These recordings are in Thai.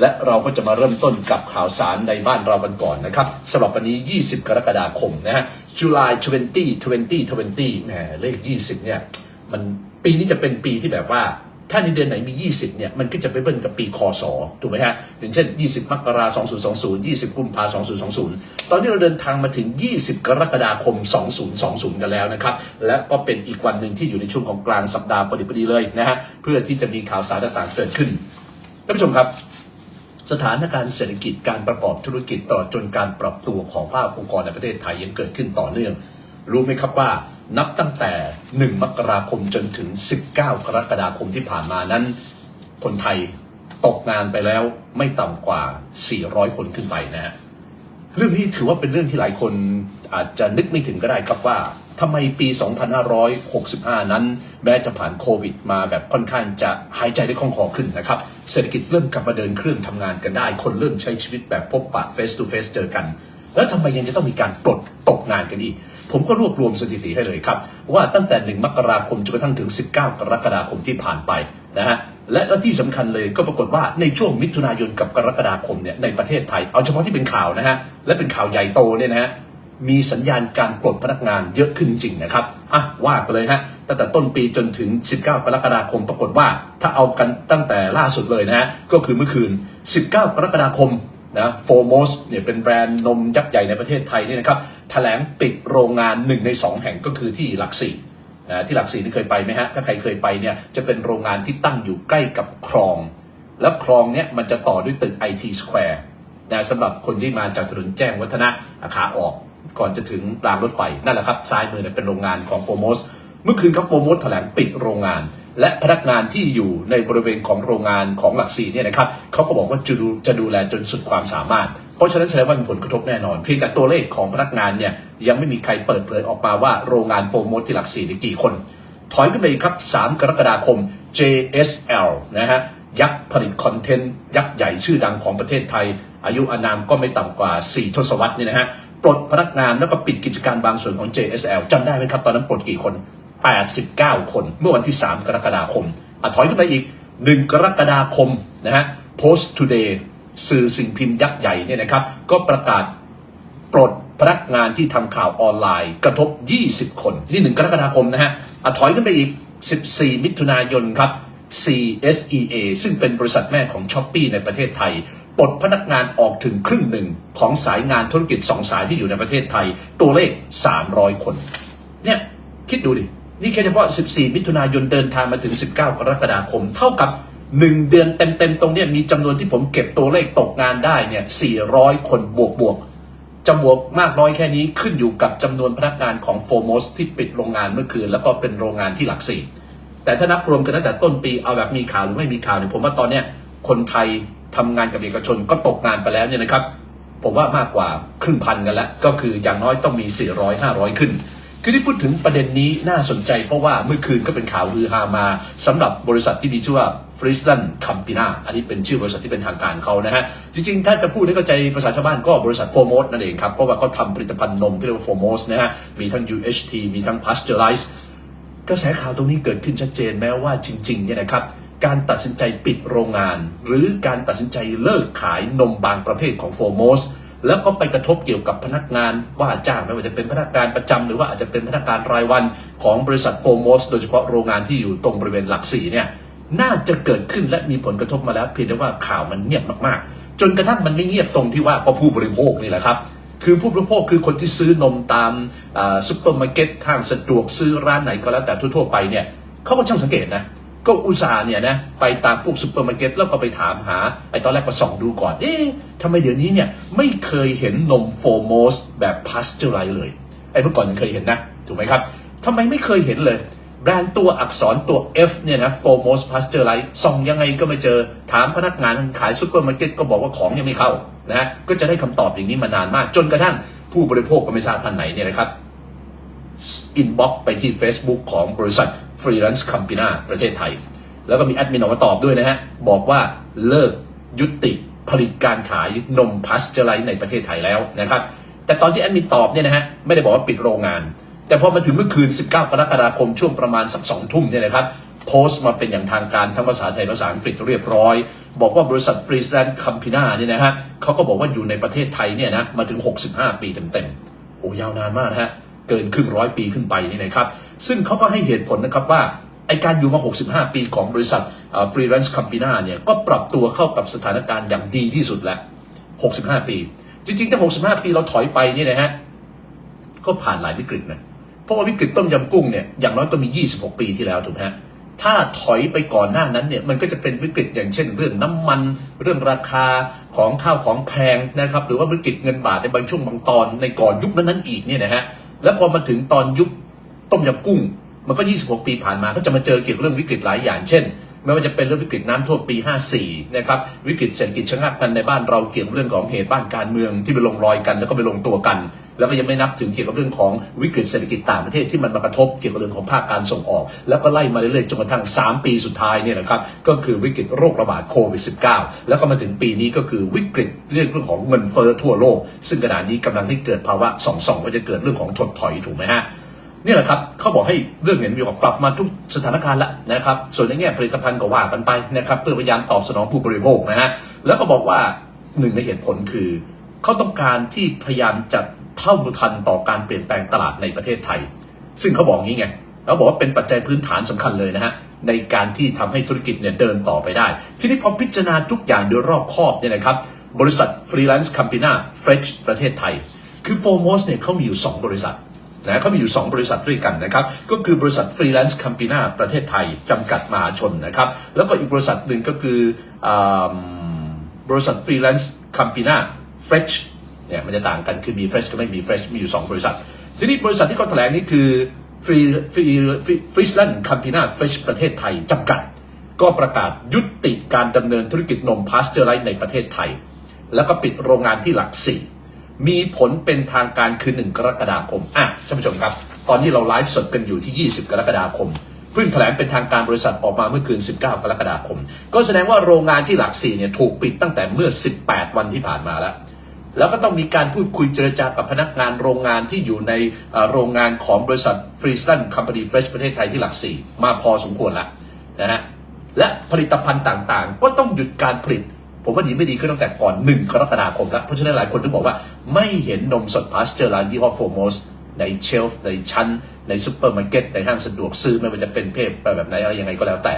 และเราก็จะมาเริ่มต้นกับข่าวสารในบ้านเรากันก่อนนะครับสำหรับวันนี้ 20 กรกฎาคมนะฮะ July 20 20 20แหมเลข 20 เนี่ย มันปีนี้จะเป็นปีที่แบบว่า ถ้าในเดือนไหนมี 20 เนี่ย มันก็จะไปเบิ้ลกับปีคศถูกไหมฮะอย่างเช่น 20 มกราคม 2020 20 กุมภาพันธ์2020 ตอนนี้เราเดินทางมาถึง 20 กรกฎาคม 2020 กันแล้วนะครับ และก็เป็นอีกวันหนึ่งที่อยู่ในช่วงของกลางสัปดาห์พอดีเลยนะฮะ เพื่อที่จะมีข่าวสารต่างๆเกิดขึ้น ท่านผู้ชมครับ สถานการณ์เศรษฐกิจการประกอบธุรกิจตลอจนการปรับตัวของภาคองค์กรในประเทศไทยยังเกิดขึ้นต่อเนื่อง รู้ไหมครับว่านับตั้งแต่ 1 มกราคมจนถึง 19 กรกฎาคมที่ผ่านมานั้น คนไทยตกงานไปแล้วไม่ต่ำกว่า 400 คนขึ้นไปนะฮะเรื่องนี้ถือว่าเป็นเรื่องที่หลายคนอาจจะนึกไม่ถึงก็ได้ครับว่า ทำไมปี 2565 นั้น แม้จะผ่านโควิดมาแบบค่อนข้างจะหายใจได้คล่องคอขึ้นนะครับ เศรษฐกิจเริ่มกลับมาเดินเครื่องทำงานกันได้ คนเริ่มใช้ชีวิตแบบพบปะ face to face เจอกัน แล้วทำไมยังจะต้องมีการปลดตกงานกันอีก ผมก็รวบรวมสถิติให้เลยครับ ว่าตั้งแต่ 1 มกราคมจนกระทั่งถึง 19 กรกฎาคมที่ผ่านไปนะฮะและแล้วที่สำคัญเลยก็ปรากฏว่าในช่วงมิถุนายนกับกรกฎาคมเนี่ยในประเทศไทย เอาเฉพาะที่เป็นข่าวนะฮะและเป็นข่าวใหญ่โตเนี่ยนะฮะ มีสัญญาณการปลดพนักงานเยอะขึ้นจริงๆนะครับอะว่ากันเลยฮะตั้งแต่ต้นปีจนถึง 19 กรกฎาคมปรากฏว่า ถ้าเอากันตั้งแต่ล่าสุดเลยนะฮะก็คือเมื่อคืน 19 กรกฎาคมนะโฟร์มสเนี่ยเป็นแบรนด์นมยักษ์ใหญ่ในประเทศไทยนี่นะครับแถลงปิดโรงงาน 1 ใน 2 แห่งก็คือที่หลักสี่นะที่หลักสี่นี่เคยไปไหมฮะ ถ้าใครเคยไปเนี่ยจะเป็นโรงงานที่ตั้งอยู่ใกล้กับคลอง แล้วคลองเนี่ยมันจะต่อด้วยตึก IT Square นะสำหรับคนที่มาจากถนนแจ้งวัฒนะขาออก ก่อนจะถึงรางรถไฟนั่นแหละครับซ้ายมือเนี่ยเป็นโรงงานของโฟโมสเมื่อคืนครับโฟโมสแถลงปิดโรงงาน และพนักงานที่อยู่ในบริเวณของโรงงานของหลักสี่เนี่ยนะครับเขาก็บอกว่าจะดูจะดูแลจนสุดความสามารถ เพราะฉะนั้นแสดงว่ามีผลกระทบแน่นอน เพียงแต่ตัวเลขของพนักงานเนี่ยยังไม่มีใครเปิดเผยออกมาว่าโรงงานโฟโมสที่หลักสี่นี่กี่คน ถอยขึ้นไปครับ 3 กรกฎาคม JSL นะฮะ ยักษ์ผลิตคอนเทนต์ ยักษ์ใหญ่ชื่อดังของประเทศไทย อายุอานามก็ไม่ต่ำกว่า 4 ทศวรรษนี่นะฮะปลดพนักงานแล้วก็ปิดกิจการบางส่วนของ JSL จำได้ไหมครับ ตอนนั้นปลดกี่คน 89 คนเมื่อวันที่ 3 กรกฎาคมอถอยขึ้นไปอีก 1 กรกฎาคมนะฮะ Post Today สื่อสิ่งพิมพ์ยักษ์ใหญ่เนี่ยนะครับ ก็ประกาศปลดพนักงานที่ทำข่าวออนไลน์ กระทบ 20 คนที่ 1 กรกฎาคมนะฮะอถอยขึ้นไปอีก 14 มิถุนายนครับ CSEA ซึ่งเป็นบริษัทแม่ของ s h อ p e e ในประเทศไทยปลดพนักงานออกถึงครึ่งหนึ่งของสายงานธุรกิจ2สายที่อยู่ในประเทศไทย ตัวเลข 300 คน เนี่ย คิดดูดิ นี่แค่เฉพาะ 14 มิถุนายนเดินทางมาถึง 19 กรกฎาคม เท่ากับ 1 เดือนเต็ม ๆ ตรงเนี้ยมีจำนวนที่ผมเก็บตัวเลขตกงานได้เนี่ย 400 คนบวกบวกจะบวกมากน้อยแค่นี้ขึ้นอยู่กับจำนวนพนักงานของโฟมอสที่ปิดโรงงานเมื่อคืน แล้วก็เป็นโรงงานที่หลักสี่ แต่ถ้านับรวมกันตั้งแต่ต้นปีเอาแบบมีข่าวหรือไม่มีข่าวเนี่ยผมว่าตอนเนี้ยคนไทยทำงานกับเอกชนก็ตกงานไปแล้วเนี่ยนะครับ ผมว่ามากกว่าครึ่งพันกันแล้ว ก็คืออย่างน้อยต้องมี 400 500 ขึ้น คือที่พูดถึงประเด็นนี้น่าสนใจเพราะว่าเมื่อคืนก็เป็นข่าวฮือฮามาสำหรับบริษัทที่มีชื่อว่า f r i s l a n d c o m p a n y อันนี้เป็นชื่อบริษัทที่เป็นทางการเขานะฮะ จริงๆ ถ้าจะพูดให้เข้าใจภาษาชาวบ้านก็บริษัทโฟม s นั่นเองครับ เพราะว่าเขาทำผลิตภัณฑ์นมที่เรียกว่าโฟม s นะฮะ มีทั้ง UHT มีทั้ง Pasteurize ระแสข่าวตรงนี้เกิดขึ้นชัดเจนแม้ว่าจริงๆเนี่ยนะครับการตัดสินใจปิดโรงงาน หรือการตัดสินใจเลิกขายนมบางประเภทของโฟโม s แล้วก็ไปกระทบเกี่ยวกับพนักงานว่าจ้างไม่ว่าจะเป็นพนักงานประจำหรือว่าอาจจะเป็นพนักงานรายวันของบริษัทโฟโม s โดยเฉพาะโรงงานที่อยู่ตรงบริเวณหลักสี่เนี่ยน่าจะเกิดขึ้นและมีผลกระทบมาแล้วเพียงแต่ว่าข่าวมันเงียบมากๆ จนกระทั่งมันไม่เงียบตรงที่ว่าก็ผู้บริโภคนี่แหละครับ คือผู้บริโภคคือคนที่ซื้อนมตามซุปเปอร์มาร์เก็ตห้างสะดวกซื้อร้านไหนก็แล้วแต่ทั่วๆไปเนี่ยเขาก็ช่างสังเกตนะก็อุตส่าห์เนี่ยนะไปตามพวกซุปเปอร์มาร์เก็ตแล้วก็ไปถามหาไอ้ตอนแรกก็ส่องดูก่อน เอ๊ะทำไมเดี๋ยวนี้เนี่ยไม่เคยเห็นนมโฟโมสแบบพาสเจอร์ไลเลย ไอ้เมื่อก่อนยังเคยเห็นนะ ถูกไหมครับทำไมไม่เคยเห็นเลย แบรนด์ตัวอักษรตัว F เนี่ยนะ f o r m o s t Pasteurize ส่องยังไงก็ไม่เจอ ถามพนักงานขายซุปเปอร์มาร์เก็ตก็บอกว่าของยังไม่เข้า นะฮะก็จะได้คำตอบอย่างนี้มานานมาก จนกระทั่งผู้บริโภคก็ไม่ทราบท่านไหนเนี่ยนะครับอินบ็อกไปที่ Facebook ของบริษัท Freelance Company ประเทศไทย แล้วก็มีแอดมินออกมาตอบด้วยนะฮะ บอกว่าเลิกยุติผลิตการขายนมพัสเจอร์ไลในประเทศไทยแล้วนะครับ แต่ตอนที่แอดมินตอบเนี่ยนะฮะ ไม่ได้บอกว่าปิดโรงงาน แต่พอมาถึงเมื่อคืน 19 กรกฎาคมช่วงประมาณสักสองทุ่มเนี่ยนะครับ โพสต์มาเป็นอย่างทางการทั้งภาษาไทยภาษาอังกฤษเรียบร้อย บอกว่าบริษัทฟรีสแลนด์คัมพินาเนี่ยนะฮะเขาก็บอกว่าอยู่ในประเทศไทยเนี่ยนะมาถึง 65 ปีเต็มๆโอ้ยาวนานมากนะฮะเกินครึ่งร้อยปีขึ้นไปนี่นะครับ ซึ่งเขาก็ให้เหตุผลนะครับว่าไอการอยู่มา 65 ปีของบริษัทฟรีแลนซ์คัมพินาเนี่ยก็ปรับตัวเข้ากับสถานการณ์อย่างดีที่สุดแล้ว 65 ปี จริงๆถ้า 65 ปีเราถอยไปนี่นะฮะก็ผ่านหลายวิกฤตนะเพราะว่าวิกฤตต้มยำกุ้งเนี่ยอย่างน้อยก็มี 26 ปีที่แล้วถูกไหมฮะ ถ้าถอยไปก่อนหน้านั้นเนี่ยมันก็จะเป็นวิกฤตอย่างเช่น เรื่องน้ำมัน เรื่องราคาของข้าวของแพงนะครับ หรือว่าวิกฤตเงินบาทในบางช่วงบางตอนในก่อนยุคนั้นนั้นอีกเนี่ยนะฮะแล้วพอมาถึงตอนยุคต้มยำกุ้ง มันก็ 26 ปีผ่านมาก็จะมาเจอเกี่ยวกับเรื่องวิกฤตหลายอย่างเช่น ไม่ว่าจะเป็นเรื่องวิกฤตน้ำท่วมปี 54 นะครับ วิกฤตเศรษฐกิจชะงักกันในบ้านเราเกี่ยวกับเรื่องของเหตุบ้านการเมืองที่ไปลงรอยกันแล้วก็ไปลงตัวกัน แล้วก็ยังไม่นับถึงเกี่ยวกับเรื่องของวิกฤตเศรษฐกิจต่างประเทศที่มันมากระทบเกี่ยวกับเรื่องของภาคการส่งออก แล้วก็ไล่มาเรื่อยๆจนกระทั่ง 3 ปีสุดท้ายเนี่ยนะครับก็คือวิกฤตโรคระบาดโควิด -19 แล้วก็มาถึงปีนี้ก็คือวิกฤตเรื่องเรื่องของเงินเฟ้อทั่วโลก ซึ่งขณะนี้กำลังที่เกิดภาวะสองสองว่าจะเกิดเรื่องของถดถอยถูกไหมฮะ นี่แหละครับเขาบอกให้เรื่องเห็นมีออกปรับมาทุกสถานการณ์ละนะครับ ส่วนในแง่ผลิตภัณฑ์ก็ว่ากันไปนะครับเพื่อพยายามตอบสนองผู้บริโภคนะฮะแล้วก็บอกว่าหนึ่งในเหตุผลคือเขาต้องการที่พยายามจะเท่าทันต่อการเปลี่ยนแปลงตลาดในประเทศไทย ซึ่งเขาบอกงี้ไงแล้วบอกว่าเป็นปัจจัยพื้นฐานสำคัญเลยนะฮะในการที่ทำให้ธุรกิจเนี่ยเดินต่อไปได้ ทีนี้พอพิจารณาทุกอย่างโดยรอบคอบเนี่ยนะครับบริษัทฟรีแลนซ์คัมปินาเฟรชประเทศไทย คือโฟร์มอสเนี่ยเขามีอยู่ 2 บริษัท นะเขามีอยู่ 2 บริษัทด้วยกันนะครับ ก็คือบริษัทฟรีแลนซ์คัมปินาประเทศไทย จำกัดมหาชนนะครับ แล้วก็อีกบริษัทหนึ่งก็คืออบริษัทฟรีแลนซ์คัมปินาเฟรชเนี่ยมันจะต่างกันคือมีเฟรชก็ไม่มีเฟรชมีอยู่ 2 บริษัท ทีนี้บริษัทที่เขาแถลงนี่คือฟรีฟรีฟรีแลนซ์คัมปินาเฟรชประเทศไทย จำกัด ก็ประกาศยุติการดำเนินธุรกิจนมพาสเจอร์ไรส์ในประเทศไทย แล้วก็ปิดโรงงานที่หลักสี่ มีผลเป็นทางการคือ 1 กรกฎาคม อะท่านผู้ชมครับ ตอนนี้เราไลฟ์สดกันอยู่ที่ 20 กรกฎาคมเพิ่งแถลงเป็นทางการบริษัทออกมาเมื่อคืน 19 กรกฎาคม ก็แสดงว่าโรงงานที่หลักสี่เนี่ยถูกปิดตั้งแต่เมื่อ 18 วันที่ผ่านมาแล้ว แล้วก็ต้องมีการพูดคุยเจรจากับพนักงานโรงงานที่อยู่ในโรงงานของบริษัทฟรีสตันคัมพานีเฟรชประเทศไทยที่หลักสี่มาพอสมควรแล้วนะฮะ และผลิตภัณฑ์ต่างๆ ก็ต้องหยุดการผลิต ผมว่าดีไม่ดีก็ตั้งแต่ก่อน 1 กรกฎาคมแล้วเพราะฉะนั้นหลายคนถึงบอกว่าไม่เห็นนมสดพาสเจอร์ร้านยี่ห้อโฟร์มสในเชลฟ์ในชั้น ในซูเปอร์มาร์เก็ตในห้างสะดวกซื้อไม่ว่าจะเป็นเพศแบบไหนอะไรยังไงก็แล้วแต่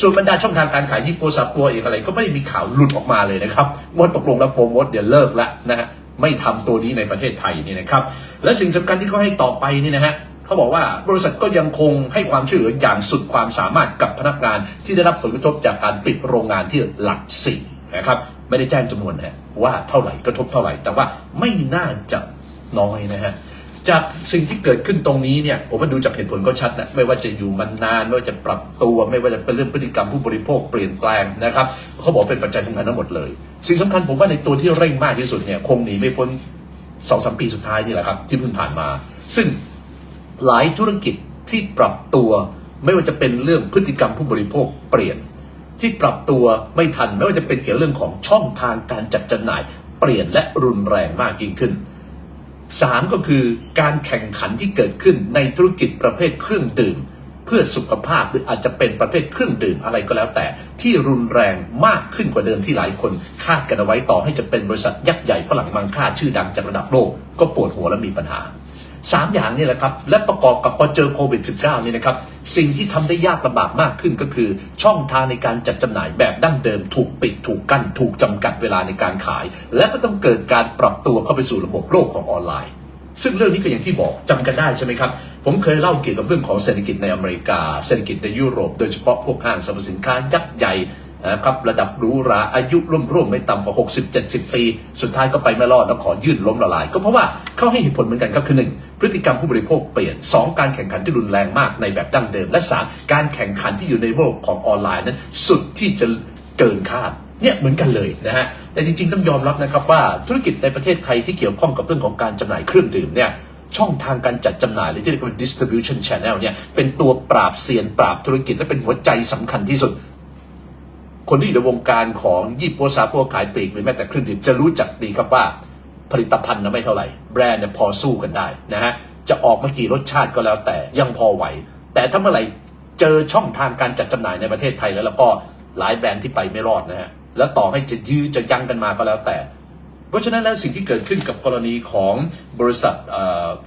ส่วนบรรดาช่องทางการขายยี่ปัวซาปัวเองอะไรก็ไม่ได้มีข่าวหลุดออกมาเลยนะครับว่าตกลงแล้วโฟร์มสเดี๋ยวเลิกละนะฮะไม่ทำตัวนี้ในประเทศไทยนี่นะครับและสิ่งสำคัญที่เขาให้ต่อไปนี่นะฮะเขาบอกว่าบริษัทก็ยังคงให้ความช่วยเหลืออย่างสุดความสามารถกับพนักงานที่ได้รับผลกระทบจากการปิดโรงงานที่หลักสี่ นะครับไม่ได้แจ้งจำนวนนะว่าเท่าไหร่กระทบเท่าไหร่ แต่ว่าไม่น่าจะน้อยนะฮะจากสิ่งที่เกิดขึ้นตรงนี้เนี่ยผมว่าดูจากเหตุผลก็ชัดนะไม่ว่าจะอยู่มันนาน ไม่ว่าจะปรับตัว ไม่ว่าจะเป็นเรื่องพฤติกรรมผู้บริโภคเปลี่ยนแปลงนะครับเขาบอกเป็นปัจจัยสำคัญทั้งหมดเลย สิ่งสำคัญผมว่าในตัวที่เร่งมากที่สุดเนี่ยคงหนีไม่พ้นสองสามปีสุดท้ายนี่แหละครับที่เพิ่งผ่านมา ซึ่งหลายธุรกิจที่ปรับตัว ไม่ว่าจะเป็นเรื่องพฤติกรรมผู้บริโภคเปลี่ยน ที่ปรับตัวไม่ทันไม่ว่าจะเป็นเกี่ยวกับเรื่องของช่องทางการจัดจำหน่าย เปลี่ยนและรุนแรงมากยิ่งขึ้นสามก็คือการแข่งขันที่เกิดขึ้นในธุรกิจประเภทเครื่องดื่ม เพื่อสุขภาพหรืออาจจะเป็นประเภทเครื่องดื่มอะไรก็แล้วแต่ ที่รุนแรงมากขึ้นกว่าเดิมที่หลายคน คาดกันเอาไว้ต่อให้จะเป็นบริษัทยักษ์ใหญ่ฝรั่งมังค่าชื่อดังจากระดับโลกก็ปวดหัวและมีปัญหา สามอย่างนี่แหละครับ และประกอบกับพอเจอโควิด -19 นี่นะครับ สิ่งที่ทำได้ยากลำบากมากขึ้นก็คือ ช่องทางในการจัดจำหน่ายแบบดั้งเดิม ถูกปิดถูกกั้น ถูกจำกัดเวลาในการขาย และก็ต้องเกิดการปรับตัวเข้าไปสู่ระบบโลกของออนไลน์ ซึ่งเรื่องนี้ก็อย่างที่บอกจำกันได้ใช่ไหมครับ ผมเคยเล่าเกี่ยวกับเรื่องของเศรษฐกิจในอเมริกา เศรษฐกิจในยุโรป โดยเฉพาะพวกห้างสรรพสินค้ายักษ์ใหญ่ นะครับระดับรูหราอายุร่วมๆไม่ต่ำกว่า 60-70 ปี สุดท้ายก็ไปไม่รอดแล้วขอยื่นล้มละลาย ก็เพราะว่าเขาให้เหตุผลเหมือนกันครับคือหนึ่งพฤติกรรมผู้บริโภคเปลี่ยน 2 การแข่งขันที่รุนแรงมากในแบบดั้งเดิม และ 3 การแข่งขันที่อยู่ในโลกของออนไลน์นั้น สุดที่จะเกินคาดเนี่ยเหมือนกันเลยนะฮะแต่จริงๆต้องยอมรับนะครับว่าธุรกิจในประเทศไทยที่เกี่ยวข้องกับเรื่องของการจำหน่ายเครื่องดื่มเนี่ยช่องทางการจัดจำหน่ายหรือที่เรียกว่า distribution channel เนี่ยเป็นตัวปราบเซียนปราบธุรกิจและเป็นหัวใจสำคัญที่สุด คนที่อยู่ในวงการของยี่ปัวซาปัวขายปลีกหรือแม้แต่เครื่องดื่มจะรู้จักดีครับว่าผลิตภัณฑ์นะไม่เท่าไหร่ แบรนด์เนี่ยพอสู้กันได้นะฮะจะออกมากี่รสชาติก็แล้วแต่ยังพอไหว แต่ถ้าเมื่อไหร่เจอช่องทางการจัดจำหน่ายในประเทศไทยแล้วแล้วก็หลายแบรนด์ที่ไปไม่รอดนะฮะแล้วต่อให้จะยื้อจะยั้งกันมาก็แล้วแต่ เพราะฉะนั้นแล้วสิ่งที่เกิดขึ้นกับกรณีของบริษัท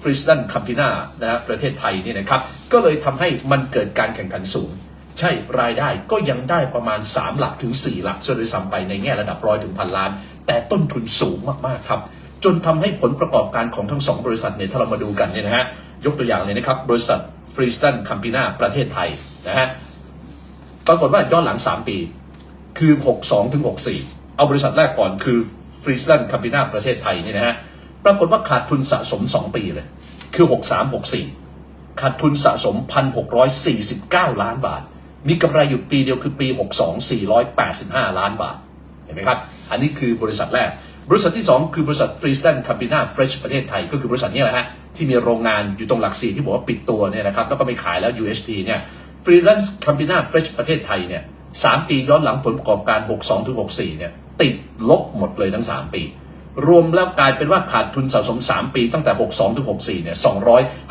ฟริสตันคัมพินานะฮะประเทศไทยนี่นะครับก็เลยทำให้มันเกิดการแข่งขันสูง ใช่รายได้ก็ยังได้ประมาณ 3 หลักถึง 4 หลักซะด้วยซ้ำไปในแง่ระดับร้อยถึงพันล้าน แต่ต้นทุนสูงมากๆครับ จนทำให้ผลประกอบการของทั้งสองบริษัทเนี่ยถ้าเรามาดูกันเนี่ยนะฮะยกตัวอย่างเลยนะครับ บริษัทฟรีสตันคัมพินาประเทศไทยนะฮะปรากฏว่าย้อนหลัง 3 ปี คือ 62ถึง64 เอาบริษัทแรกก่อนคือฟรีสตันคัมพินาประเทศไทยเนี่ยนะฮะปรากฏว่าขาดทุนสะสม 2 ปีเลยคือ 63 64 ขาดทุนสะสม 1,649 ล้านบาท มีกำไรอยู่ปีเดียวคือปี 62 485 ล้านบาท เห็นไหมครับ อันนี้คือบริษัทแรก บริษัทที่ 2 คือบริษัทฟรีสตันคัมพินาเฟรชประเทศไทย ก็คือบริษัทนี้แหละฮะ ที่มีโรงงานอยู่ตรงหลักสี่ที่บอกว่าปิดตัวเนี่ยนะครับ แล้วก็ไม่ขายแล้ว UHT เนี่ยฟรีแลนซ์คัมพินาเฟรชประเทศไทยเนี่ยสามปีย้อนหลังผลประกอบการ 62ถึง64 เนี่ย ติดลบหมดเลยทั้ง 3 ปี รวมแล้วกลายเป็นว่าขาดทุนสะสม 3 ปีตั้งแต่ 62ถึง64 เนี่ย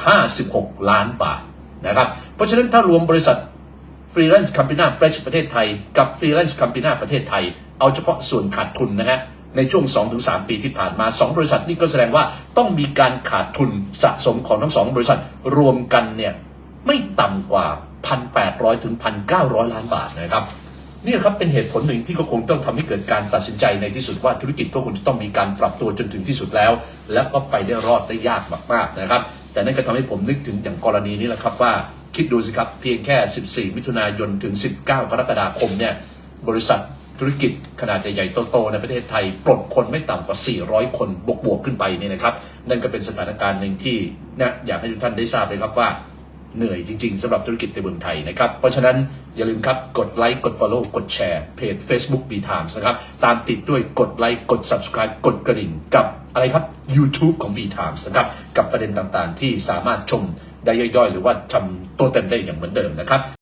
256 ล้านบาทนะครับ เพราะฉะนั้นถ้ารวมบริษัท ฟรีแลนซ์คัมพินาเฟรชประเทศไทย กับฟรีแลนซ์คัมพินาประเทศไทย เอาเฉพาะส่วนขาดทุนนะฮะในช่วง 2-3 ปีที่ผ่านมา 2 บริษัทนี่ก็แสดงว่าต้องมีการขาดทุนสะสมของทั้ง2บริษัทรวมกันเนี่ยไม่ต่ำกว่า 1,800 ถึง 1,900 ล้านบาทนะครับนี่ครับเป็นเหตุผลหนึ่งที่ก็คงต้องทำให้เกิดการตัดสินใจในที่สุดว่าธุรกิจก็คงจะต้องมีการปรับตัวจนถึงที่สุดแล้ว แล้วก็ไปได้รอดได้ยากมากๆนะครับ แต่นั่นก็ทำให้ผมนึกถึงอย่างกรณีนี้แหละครับว่า คิดดูสิครับ เพียงแค่ 14 มิถุนายนถึง 19 กรกฎาคมเนี่ยบริษัทธุรกิจขนาดใหญ่ๆโตๆในประเทศไทย ปลดคนไม่ต่ำกว่า 400 คนบวกๆขึ้นไปนี่นะครับ นั่นก็เป็นสถานการณ์หนึ่งที่นะอยากให้ทุกท่านได้ทราบเลยครับว่าเหนื่อยจริงๆสำหรับธุรกิจในเมืองไทยนะครับ เพราะฉะนั้นอย่าลืมครับ กดไลค์กด Follow กดแชร์เพจ Facebook B Times นะครับ ตามติดด้วยกดไลค์กด Subscribe กดกระดิ่งกับอะไรครับ YouTube ของ B Times นะครับ กับประเด็นต่างๆ ที่สามารถชม ได้ย่อยๆ หรือว่าทำตัวเต็มได้อย่างเหมือนเดิมนะครับ